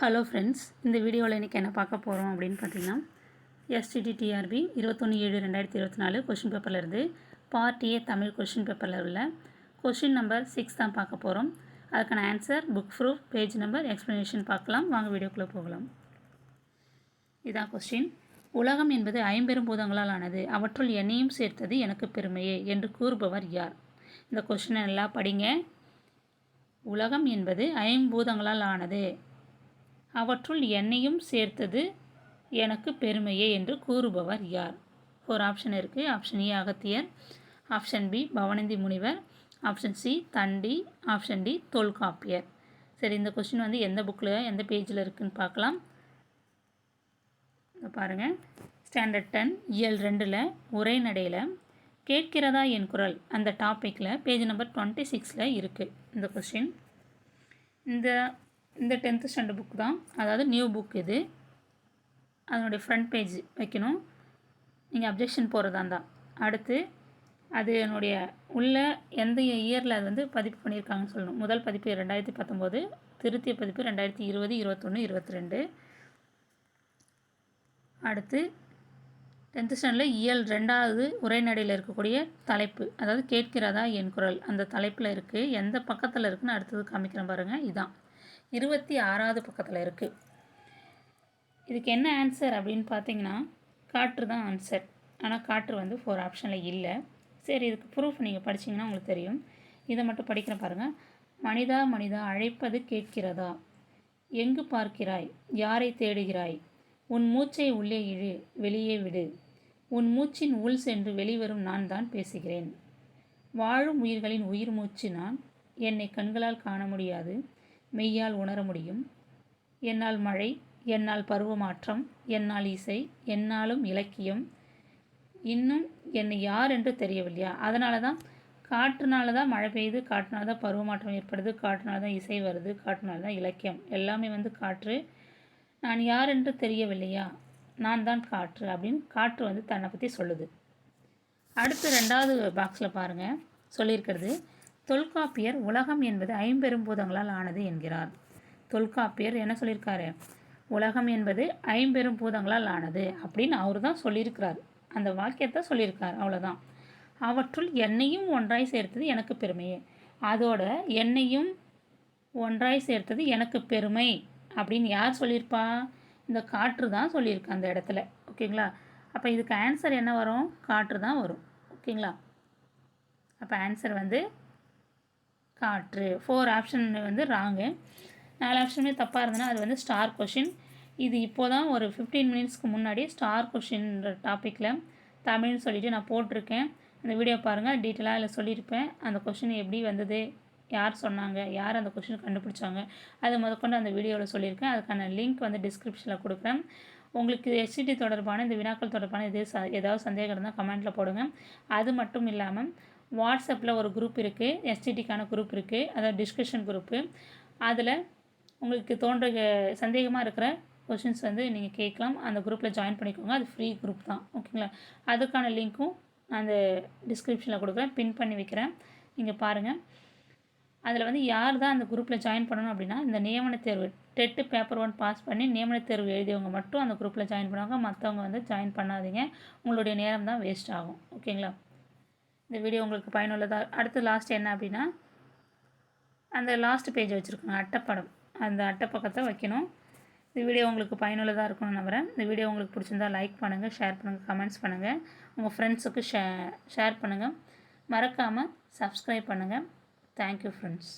Hello friends இந்த வீடியோவில் இன்றைக்கி என்ன பார்க்க போகிறோம் அப்படின்னு பார்த்தீங்கன்னா எஸ்டிடி டிஆர்பி இருபத்தொன்று ஏழு ரெண்டாயிரத்தி இருபத்தி நாலு கொஷின் பேப்பர்லேருந்து பார்ட் ஏ தமிழ் கொஷின் பேப்பரில் உள்ள கொஷின் நம்பர் சிக்ஸ் தான் பார்க்க போகிறோம் அதுக்கான answer book proof page number explanation பார்க்கலாம். வாங்க வீடியோக்குள்ளே போகலாம். இதான் கொஸ்டின் உலகம் என்பது ஐம்பெரும் பூதங்களால் ஆனது. அவற்றுள் என்னையும் சேர்த்தது எனக்கு பெருமையே என்று கூறுபவர் யார்? இந்த கொஸ்டினை நல்லா படிங்க. உலகம் என்பது ஐம்பூதங்களால் ஆனது. அவற்றுள் என்னையும் சேர்த்தது எனக்கு பெருமையே என்று கூறுபவர் யார்? ஒரு ஆப்ஷன் இருக்குது option A Agathiyar. Option B Pavananthi முனிவர். Option C Dandi. Option D Tholkappiyar. சரி இந்த கொஸ்டின் வந்து எந்த புக்கில் எந்த பேஜில் இருக்குதுன்னு பார்க்கலாம். பாருங்கள் ஸ்டாண்டர்ட் டென் இயல் ரெண்டில் உரைநடையில் கேட்கிறதா என் குரல்? அந்த டாப்பிக்கில் பேஜ் நம்பர் டுவெண்ட்டி சிக்ஸில் இருக்குது இந்த கொஸ்டின் இந்த இந்த டென்த்து ஸ்டாண்டர்ட் புக் தான். அதாவது நியூ புக் இது அதனுடைய ஃப்ரண்ட் பேஜ் வைக்கணும். நீங்கள் அப்ஜெக்ஷன் போகிறதா தான் அடுத்து அது என்னுடைய உள்ள எந்த இயரில் அது வந்து பதிப்பு பண்ணியிருக்காங்கன்னு சொல்லணும். முதல் பதிப்பு ரெண்டாயிரத்தி பத்தொம்போது திருத்திய பதிப்பு ரெண்டாயிரத்தி இருபது இருபத்தொன்று இருபத்தி ரெண்டு அடுத்து டென்த்து ஸ்டாண்டர்டில் இயல் ரெண்டாவது உரைநடையில் இருக்கக்கூடிய தலைப்பு. அதாவது கேட்கிறதா என் குரல். அந்த தலைப்பில் இருக்குது எந்த பக்கத்தில் இருக்குதுன்னு அடுத்தது காமிக்கிறேன் பாருங்கள் இதான். இருபத்தி ஆறாவது பக்கத்தில் இருக்குது இதுக்கு என்ன ஆன்சர் அப்படின்னு பார்த்தீங்கன்னா காற்று தான் ஆன்சர் ஆனால் காற்று வந்து ஃபோர் ஆப்ஷனில் இல்லை. சரி இதுக்கு ப்ரூஃப் நீங்கள் படிச்சிங்கன்னா உங்களுக்கு தெரியும். இதை மட்டும் படிக்கிற பாருங்கள் மனிதா மனிதா அழைப்பது கேட்கிறதா? எங்கு பார்க்கிறாய்? யாரை தேடுகிறாய்? உன் மூச்சை உள்ளே இழு வெளியே விடு. உன் மூச்சின் உள் சென்று வெளிவரும் நான் தான் பேசுகிறேன். வாழும் உயிர்களின் உயிர் மூச்சு நான். என்னை கண்களால் காண முடியாது. மெய்யால் உணர முடியும். என்னால் மழை என்னால் பருவமாற்றம் என்னால் இசை என்னாலும் இலக்கியம். இன்னும் என்னை யார் என்று தெரியவில்லையா? அதனால தான் காற்றுனால தான் மழை பெய்யுது காற்றுனால தான் பருவமாற்றம் ஏற்படுது காற்றுனால தான் இசை வருது காற்றுனால தான் இலக்கியம். எல்லாமே வந்து காற்று. நான் யார் என்று தெரியவில்லையா? நான் தான் காற்று அப்படின்னு காற்று வந்து தன்னை பற்றி சொல்லுது. அடுத்து ரெண்டாவது பாக்ஸில் பாருங்கள் சொல்லியிருக்கிறது தொல்காப்பியர் உலகம் என்பது ஐம்பெரும் பூதங்களால் ஆனது என்கிறார். தொல்காப்பியர் என்ன சொல்லியிருக்காரு? உலகம் என்பது ஐம்பெரும் பூதங்களால் ஆனது அப்படின்னு அவர் தான் சொல்லியிருக்கிறார். அந்த வாக்கியத்தை சொல்லியிருக்கார். அவ்வளோதான் அவற்றுள் என்னையும் ஒன்றாய் சேர்த்தது எனக்கு பெருமையே. அதோட என்னையும் ஒன்றாய் சேர்த்தது எனக்கு பெருமை அப்படின்னு யார் சொல்லியிருப்பா? இந்த காற்று தான் சொல்லியிருக்கு அந்த இடத்துல. ஓகேங்களா? அப்போ இதுக்கு ஆன்சர் என்ன வரும்? காற்று தான் வரும். ஓகேங்களா? அப்போ ஆன்சர் வந்து காற்று. ஃபோர் ஆப்ஷன் வந்து ராங்கு நாலு ஆப்ஷனுமே தப்பாக இருந்ததுன்னா அது வந்து ஸ்டார் கொஷின் இது இப்போ தான் ஒரு ஃபிஃப்டீன் மினிட்ஸ்க்கு முன்னாடி ஸ்டார் கொஷின்ற டாப்பிக்கில் தமிழ்னு சொல்லிவிட்டு நான் போட்டிருக்கேன். அந்த வீடியோ பாருங்கள் டீட்டெயிலாக இல்லை சொல்லியிருப்பேன். அந்த கொஷின் எப்படி வந்தது? யார் சொன்னாங்க? யார் அந்த கொஷின் கண்டுபிடிச்சாங்க? அது முதற்கொண்டு அந்த வீடியோவில் சொல்லியிருக்கேன். அதுக்கான லிங்க் வந்து டிஸ்கிரிப்ஷனில் கொடுக்குறேன். உங்களுக்கு எஸ்டிடி தொடர்பான இந்த வினாக்கள் தொடர்பான இது ச ஏதாவது சந்தேகம் இருந்தால் கமெண்ட்டில் போடுங்க. அது மட்டும் இல்லாமல் வாட்ஸ்அப்பில் ஒரு குரூப் இருக்குது எஸ்டிடிக்கான குரூப் இருக்குது அதாவது டிஸ்கஷன் குரூப்பு அதில் உங்களுக்கு தோன்ற சந்தேகமாக இருக்கிற கொஷின்ஸ் வந்து நீங்கள் கேட்கலாம். அந்த குரூப்பில் ஜாயின் பண்ணிக்கோங்க. அது ஃப்ரீ குரூப் தான். ஓகேங்களா அதுக்கான லிங்க்கும் நான் அந்த டிஸ்கிரிப்ஷனில் கொடுக்குறேன். பின் பண்ணி வைக்கிறேன். நீங்கள் பாருங்கள் அதில் வந்து யார் தான் அந்த குரூப்பில் ஜாயின் பண்ணணும் அப்படின்னா இந்த நியமன தேர்வு டெட்டு பேப்பர் ஒன் பாஸ் பண்ணி நியமன தேர்வு எழுதியவங்க மட்டும் அந்த குரூப்பில் ஜாயின் பண்ணுவாங்க. மற்றவங்க வந்து ஜாயின் பண்ணாதீங்க. உங்களுடைய நேரம் தான் வேஸ்ட் ஆகும். ஓகேங்களா இந்த வீடியோ உங்களுக்கு பயனுள்ளதாக அடுத்து லாஸ்ட் என்ன அப்படின்னா அந்த லாஸ்ட் பேஜ் வச்சுருக்கோங்க அட்டைப்படம். அந்த அட்டைப்பக்கத்தை வைக்கணும். இந்த வீடியோ உங்களுக்கு பயனுள்ளதாக இருக்கும்னு நம்புகிறேன் இந்த வீடியோ உங்களுக்கு பிடிச்சிருந்தா லைக் பண்ணுங்கள் ஷேர் பண்ணுங்கள் கமெண்ட்ஸ் பண்ணுங்கள் உங்கள் ஃப்ரெண்ட்ஸுக்கு ஷே ஷேர் பண்ணுங்கள் மறக்காமல் சப்ஸ்கிரைப் பண்ணுங்கள் தேங்க்யூ ஃப்ரெண்ட்ஸ்